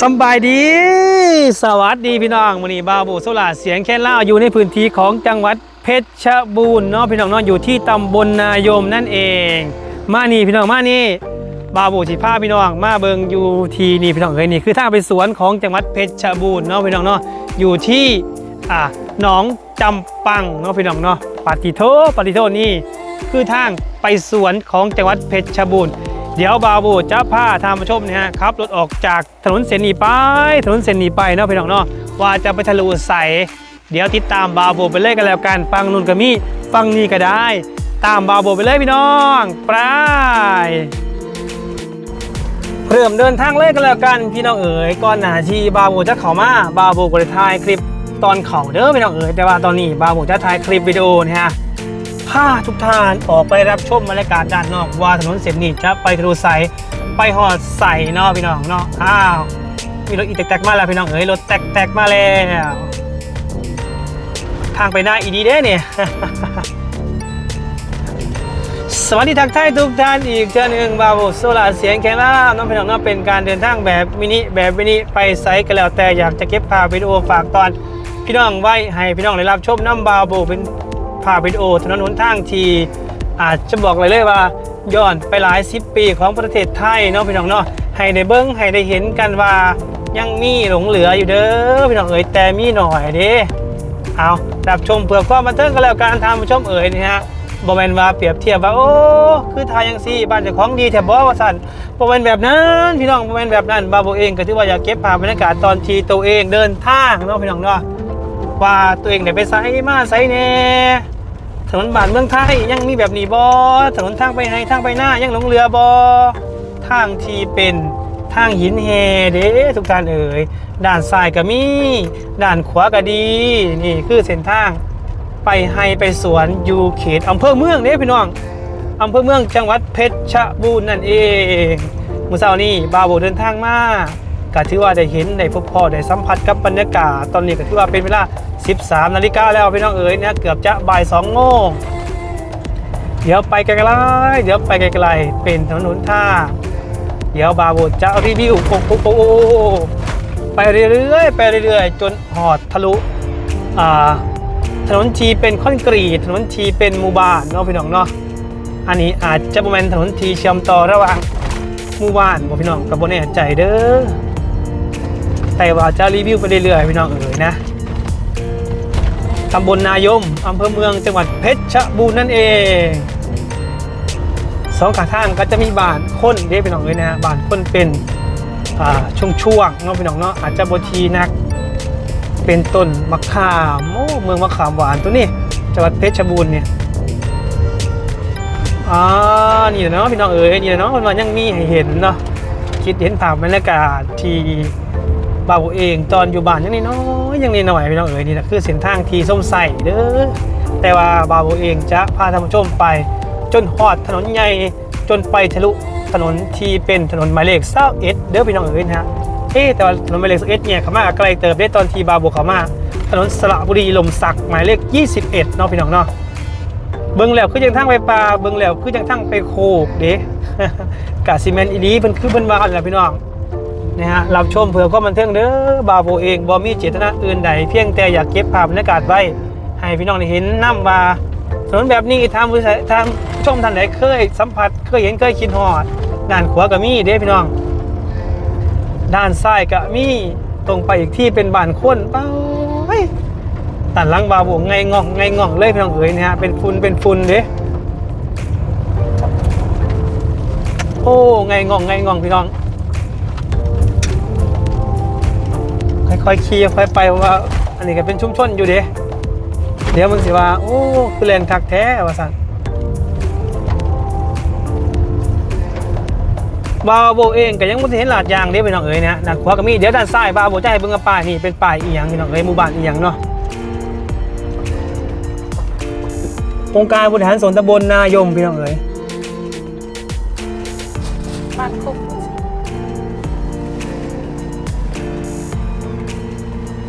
สบายดี สวัสดีพี่น้องวันนี้บาวโบโซลาเสียงแค่ล่าอยู่ในพื้นที่ของจังหวัดเพชรบูรณ์เนาะพี่น้องเนาะอยู่ที่ตำบลนายมนั่นเอง มานี่พี่น้องมานี่บาวโบสิพาพี่น้องมาเบิงอยู่ที่นี่พี่น้องเอ้ยนี่คือทางไปสวนของจังหวัดเพชรบูรณ์เนาะพี่น้องเนาะอยู่ที่อ่าหนองจำปังเนาะพี่น้องเนาะปาติโทปาติโทนี่คือทางไปสวนของจังหวัดเพชรบูรณ์ เดี๋ยวบาบูจะพาทางผู้ชมเนี่ยฮะขับรถออกจากถนนเส้นนี้ไป ถนนเส้นนี้ไปเนาะพี่น้องเนาะว่าจะไปทะลุใสเดี๋ยวติดตามบาบูไปเลยกันแล้วกันฟังนู่นก็มีฟังนี่ก็ได้ ตามบาบูไปเลยพี่น้องไปเริ่มเดินทางเลยกันแล้วกันพี่น้องเอ๋ยก่อนหน้าที่บาบูจะเข้ามาบาบูก็ได้ถ่ายคลิปตอนเขาเด้อพี่น้องเอ๋ยแต่ว่าตอนนี้บาบูจะถ่ายคลิปวิดีโอนี่ฮะ พาทุกท่านออกไปรับชมบรรยากาศด้านนอกว่าถนนเส้นนี้จะไปทะลุใสไปหอดใสเนาะพี่น้องเนาะอ้าวมีรถอีแตกๆมาแล้วพี่น้องเอ้ยรถแตกๆมาแล้วทางไปหน้าอีดีเด้เนี่ยสวัสดีทักทายทุกท่านอีกเจ้าหนึ่งบาบูโซลาเสียงแข็งล่าน้องพี่น้องเนาเป็นการเดินทางแบบมินิแบบมินิไปไซส์กันแล้วแต่อยากจะเก็บภาพวิดีโอฝากตอน พี่น้องไว้ให้พี่น้องได้รับชมน้ำบาบูเป็น ภาพวิดีโอถนนหนทางที่อาจจะบอกเลยเลยว่าย้อนไปหลายสิบปีของประเทศไทยเนาะพี่น้องเนาะให้ได้เบิ้งให้ได้เห็นกันว่ายังมีหลงเหลืออยู่เด้อพี่น้องเอ๋ยแต่มีหน่อยเด้เอารับชมเพื่อความบันเทิงกันแล้วการทำผู้ชมเอ๋ยนี่ฮะบอแมนว่าเปรียบเทียบว่าโอ้คือทายยังซี่บ้านเจ้าของดีแถบบอว่าสันบอแมนแบบนั้นพี่น้องบอแมนแบบนั้นบาโบเองก็ถือว่าอยากเก็บภาพบรรยากาศตอนที่ตัวเองเดินทางเนาะพี่น้องเนาะว่าตัวเองได้ไปไซมาไซแน่ ถนนบ้านเมืองไทยยังมีแบบนี้บอถนนทางไปให้ทางไปหน้ายังหลงเรือบอทางที่เป็นทางหินแฮเด้ทุกท่านเอ๋ยด้านซ้ายก็มีด้านขวาก็ดี นี่คือเส้นทางไปให้ไปสวนอยู่เขตอำเภอเมืองเด้พี่น้องอำเภอเมืองจังหวัดเพชรบูรณ์นั่นเองเมื่อเช้านี้บาวโบเดินทางมา ก็ถือว่าได้เห็นได้พบพ่อได้สัมผัสกับบรรยากาศ ตอนนี้ก็ถือว่าเป็นเวลา 13 นาฬิกาแล้วพี่น้องเอ๋ยเนี่ยเกือบจะบ่าย2โมงเดี๋ยวไปไกลๆเดี๋ยวไปไกลๆเป็นถนนหนทาเดี๋ยวบาโบจะรีวิวโอ้โหโอ้ไปเรื่อยๆไปเรื่อยๆ จนหอดทะลุอ่าถนนทีเป็นคอนกรีตถนนทีเป็นหมู่บ้านเนาะพี่น้องเนาะอันนี้อาจจะประมาณถนนทีเชื่อมต่อระหว่างหมู่บ้านบ่พี่น้องกับบ่แน่ใจเด้อ แต่ว่าจะรีวิวไปเรื่อยๆพี่น้องเอ๋ยนะตำบลนายมอำเภอเมืองจังหวัดเพชรบูรณ์นั่นเองสองขาทางก็จะมีบานคนเด้พี่น้องเลยนะฮะบานคนเป็นช่วงช่วงๆเนาะพี่น้องเนาะอาจจะบทีนัก เป็นต้นมะขามโอ้เมืองมะขามหวานตัวนี้จังหวัดเพชรบูรณ์เนี่ยอ่านี่เนาะพี่น้องเอ๋ยนี่เนาะมันยังมีให้เห็นเนาะคิดเห็นภาพบรรยากาศที่ บ่าเองตอนอยู่บ้านยังน้อยยังน้อยพี่น้องเอ๋ยนี่แหละคือเส้นทางที่ส้มใส่เด้อแต่ว่าบ่าเองจะพาท่านผู้ชมไป จนหอดถนนใหญ่จนไปทะลุถนนที่เป็นถนนหมายเลขเศร้าเอ็ดเด้อพี่น้องเอ๋ยนะฮะเอ๊แต่ว่าถนนหมายเลขเอ็ดเนี่ยเขามาไกลเติบได้ตอนที่บาโบเขามาถนนสระบุรีลมสักหมายเลข 21เนาะพี่น้องเนาะเบิ่งแล้วคือจังทั้งไปปลาเบิ่งแล้วคือจังทั้งไปโคกเด้กะซีเมนอีดีเพิ่นคือเพิ่นว่ากันแหละพี่น้อง นะฮะรับชมเผื่อความบันเทิงเด้อบาโบเองบ่มีเจตนาอื่นใดเพียงแต่อยากเก็บภาพบรรยากาศไว้ ให้พี่น้องได้เห็นนํว่าถนนแบบนี้ทางผู้ใช้ทางชมท่านใดเคยสัมผัสเคยเห็นเคยคิดฮอดด้านขวาก็มีเด้พี่น้อง ด้านซ้ายก็มีตรงไปอีกที่เป็นบ้านคนเป้าตัดลังบาบวงไงงองไงงองเลยพี่น้องเอ๋ยนะฮะเป็นฝุ่นเป็นฝุ่นเด้โอ้ไงงองไงง่องพี่น้อง ค่อยๆขี่ค่อยไปว่า อันนี้ก็เป็นชุมชนอยู่เด้เดี๋ยวมึงสิว่า โอ้ คือเลนคักแท้ว่าสั่นบาโบเองก็ยังไม่เห็นหลาดยางเด้พี่น้องเอ๋ยนะฮะด้านขวาก็มีเดี๋ยวด้านซ้ายบาโบจะให้เบิ่งกับป้ายนี่เป็นป้ายอีหยังพี่น้องเอ๋ยหมู่บ้านอีหยังเนาะองค์การบริหารส่วนตำบลนายมพี่น้องเอ๋ย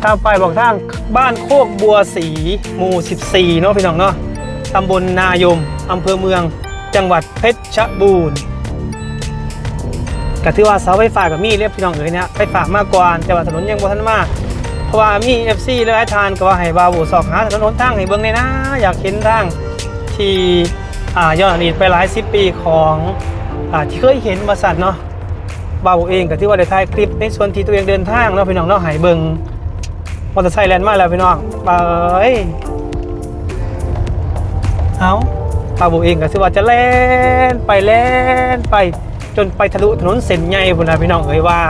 ตามไปบอกทางบ้านโคกบัวสีหมู่ 14 เนาะพี่น้องเนาะตำบลนายมอำเภอเมือง จังหวัดเพชรบูรณ์ก็ถือว่าเสาไฟฟ้ากับมีเรียบพี่น้องเอ๋ยเนี่ยไฟฟ้ามากกว่าแต่ว่าถนนยังบ่ทันมาเพราะว่ามี FC เลยให้ทานก็ว่าให้บาบูสอกหาถนนทางให้เบิ่งในอยนะ อยากเห็นทางที่อ่าย้อนอดีตไปหลายสิบปีของอ่าที่เคยเห็นมาสัตว์เนาะบาบูเองก็ถือว่าได้ถ่ายคลิปในส่วนที่ตัวเองเดินทางเนาะพี่น้องเนาะให้เบิ่ง มอเตอร์ไซค์แลนด์มาแล้วพี่น้องไปเอาบาวบูเองก็ถือว่าจะแล่นไปแล่นไปจนไปทะลุถนนเส้นใหญ่พุ่นนะพี่น้องเอ๋ยว่า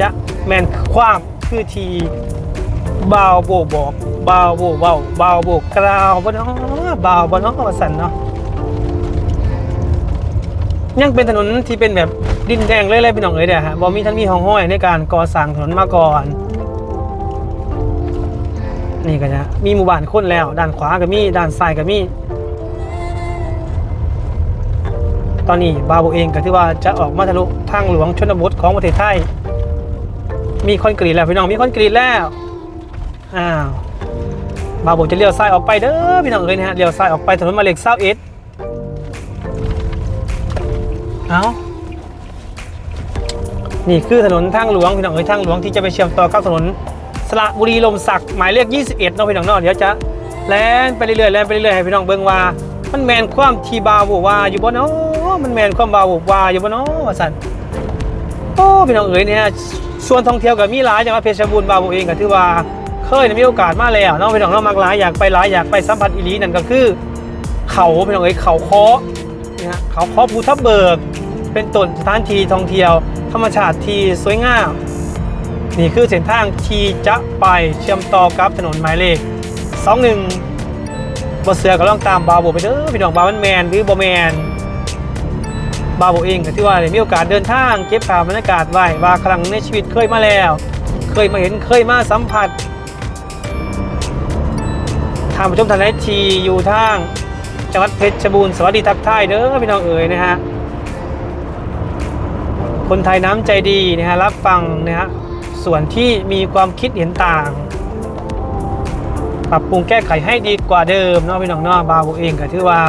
จะแมนความคือทีบาวโบบอกบาวโบเบาบาวโบกล่าวบ่เนาะบาวบ่เนาะว่าสั่นเนาะยังเป็นถนนที่เป็นแบบดินแดงเลยเลยพี่น้องเอ๋ยเด้อฮะบ่มีท่านมีห้องห้อยในการก่อสร้างถนนมาก่อน นี่ก็จะมีหมู่บ้านคนแล้ว ด้านขวาก็มี ด้านซ้ายก็มี ตอนนี้บาโบเองก็ที่ว่าจะออกมาทะลุทางหลวงชนบทของประเทศไทย มีคอนกรีตแล้วพี่น้อง มีคอนกรีตแล้ว อ้าวบาโบจะเลี้ยวซ้ายออกไปเด้อพี่น้องเอ้ยนะฮะ เลี้ยวซ้ายออกไปถนนมาเลขเศร้าเอ็ดเอานี่คือถนนทางหลวงพี่น้องเอ้ยทางหลวงที่จะไปเชื่อมต่อกับถนน สระบุรีลมศักดิ์หมายเลข 21เนาะพี่น้องเนาะเดี๋ยวจะแล่นไปเรื่อยๆแล่นไปเรื่อยๆให้พี่น้องเบิ่งว่า มันแมนความทีบาวว่าอยู่บ่เนาะมันแมนความบาวว่าอยู่บ่เนาะว่าซั่นโอ้พี่น้องเอ๋ยเนี่ยส่วนท่องเที่ยวกับมีหลายจังหวัดเพชรบูรณ์บาวเองก็ถือว่าเคยมีโอกาสมาแล้วเนาะพี่น้องเนาะมักหลายอยากไปหลายอยากไปสัมผัสอีหลีนั่นก็คือ เขาพี่น้องเอ๋ยเขาเคาะนะฮะเขาเคาะภูทับเบิก เป็นต้นสถานที่ท่องเที่ยว ธรรมชาติที่สวยงาม นี่คือเส้นทางที่จะไปเชื่อมต่อกับถนนหมายเลข 21บอเสือก็ลองตามบาโบไปเด้อพี่น้องบาวันแมนหรือบอแมนบาโบเองก็ที่ว่าได้มีโอกาสเดินทางเก็บภาพบรรยากาศไว้ว่าครั้งในชีวิตเคยมาแล้ว เคยมาเห็นเคยมาสัมผัสทางผู้ชมทางไอทีอยู่ทางจังหวัดเพชรบูรณ์สวัสดีทักทายเด้อพี่น้องเอ๋ยนะฮะคนไทยน้ำใจดีนะฮะรับฟังนะฮะ ส่วนที่มีความคิดเห็นต่าง ปรับปรุงแก้ไขให้ดีกว่าเดิมเนาะพี่น้องเนาะบาวเองก็ถือว่า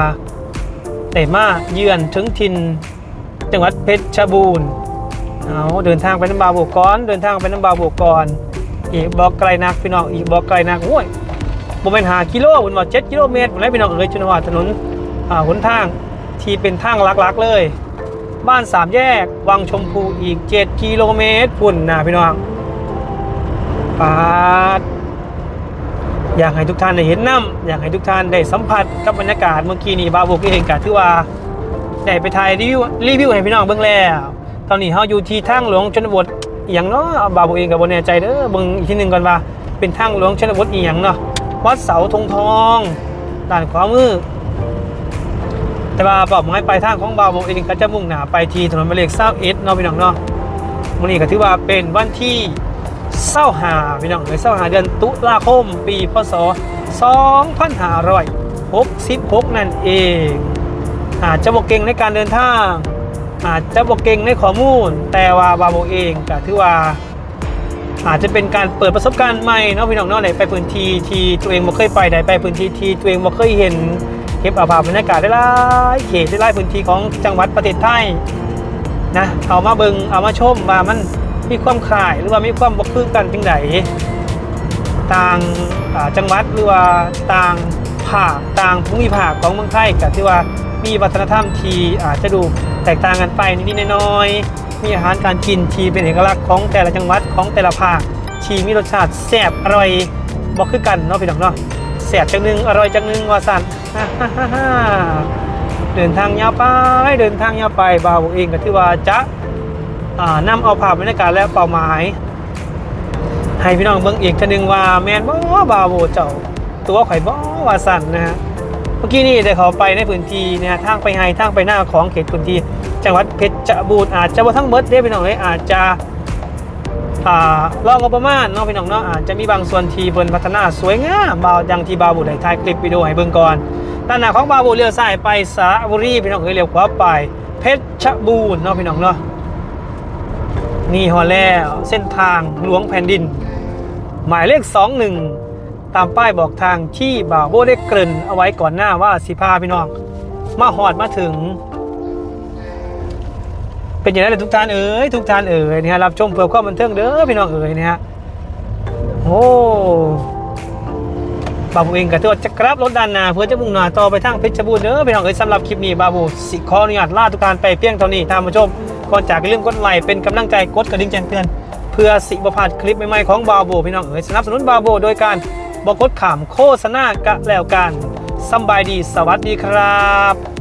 แต่มาเยือนถึงถิ่นจังหวัดเพชรบูรณ์เอาเดินทางไปน้ำบาวบกก่อนเดินทางไปน้ำบาวบกก่อนอีกบอกไกลนักพี่น้องอีกบอกไกลนักโอ้ยบ่เป็นหากิโลบนว่าเจ็ดกิโลเมตรผมเลยพี่น้องเอ้ยจนว่าถนนอ่าหนทางที่เป็นทางลักๆเลย บ้านสามแยก วังชมพูอีก 7 กิโลเมตรพุ่นนะพี่น้อง ปาดอยากให้ทุกท่านได้เห็นน้ำอยากให้ทุกท่านได้สัมผัสกับบรรยากาศเมื่อกี้นี้บาบุกเองกะที่ว่าได้ไปถ่ายรีวิวรีวิวให้พี่น้องเบิ่งแล้ว ตอนนี้เฮาอยู่ที่ทางหลวงชนบทอย่างเนาะบาบุกเองก็บ่แน่ใจเด้อเบิ่งอีกทีหนึ่งก่อนว่า เป็นทางหลวงชนบทอีหยังเนาะวัดเสาธงทองด้านขวามือแต่ว่าเป้าหมายปลายทางของบาบุกเองก็จะมุ่งหน้าไปที่ถนนหมายเลข21เอ็ดนาะพี่น้องเนาะมื้อนี้ก็ถือว่าเป็นวันที่ เศร้าหาพี่น้องเลยเศร้าหาเดือนตุลาคมปีพศ2566 นั่นเอง อาจจะบอกเก่งในการเดินทาง อาจจะบอกเก่งในข้อมูล แต่ว่าบาโบเองก็ถือว่า อาจจะเป็นการเปิดประสบการณ์ใหม่เนาะพี่น้องเนาะไหนไปพื้นที่ที่ตัวเองบ่เคยไปไหนไปพื้นที่ที่ตัวเองบ่เคยเห็นเก็บอาภาพบรรยากาศได้หลายเขตได้หลายพื้นที่ของจังหวัดประเทศไทยนะเอามาเบิงเอามาชมว่ามัน มีความคลายหรือว่ามีความบ่คือกันจังไดต่างาจังหวัดหรือว่าต่างภาคต่างภูมิภาคของเมืองไทยก็ที่ว่ามีวัฒนธรรมที่อาจจะดูแตกต่างกันไปนิดๆน้อยๆมีอาหารการกินที่เป็นเอกลักษณ์ของแต่ละจังหวัดของแต่ละภาคที่มีรสชาติแซ่บอร่อยบ่คือกันเนาะพี่น้องเนาะแซ่บจังหนึงอร่อยจังหนึงว่าสันเดินทางยาวไปเดินทางยาวไปบาวเองก็ที่ว่าจะอ่า นำเอาภาพบรรยากาศและเป้าหมาย ให้พี่น้องเบิ่งอีกทีหนึงว่าแมนบ่บาวเจ้า ตัวข่อยบ่ว่าสั่นนะฮะเมื่อกี้นี่ได้เขาไปในพื้นที่นะฮะทางไปไฮทางไปหน้าของเขตพื้นที่ จังหวัดเพชรบูรณ์อาจจะบ่ทั้งเบิดเด้พี่น้องเอ้ยอาจจะอ่าลองเอาประมาณเนาะพี่น้องเนาะอาจจะมีบางส่วนที่เพิ่นพัฒนาสวยงามบาวอย่างที่บาบุได้ถ่ายคลิปวิดีโอให้เบิ่งก่อนด้านหน้าของบาบูเลี้ยวซ้ายไปสระบุรีพี่น้องเอ้ยเลี้ยวขวาไปเพชรบูรณ์เนาะพี่น้องเนาะ นี่ฮอดแล้วเส้นทางหลวงแผ่นดิน หมายเลข 21 ตามป้ายบอกทางที่บ่าวโบได้เกริ่นเอาไว้ก่อนหน้าว่าสิพาพี่น้อง มาหอดมาถึง เป็นอย่างนั้นเลยทุกท่านเอ๋ยทุกท่านเอ๋ยนะฮะรับชมเพื่อความบันเทิงเด้อพี่น้องเอ๋ยนะฮะโอ้บาบูเองก็ตัวจะกรับรถด้านหน้าเพื่อจะมุ่งหน้าต่อไปทางเพชรบูรณ์เด้อพี่น้องเอ๋ยสำหรับคลิปนี้บาบูสิขออนุญาตลาทุกท่านไปเพียงเท่านี้ท่านผู้ชม ก่อนจากอย่าลืมกดไลค์เป็นกำลังใจกดกระดิ่งแจ้งเตือน เพื่อสิบพลาดคลิปใหม่ๆของบาโบพี่น้องเอ๋ยสนับสนุนบาโบโดยการบอกกดขามโฆษณากะแล้วกันสบายดีสวัสดีครับ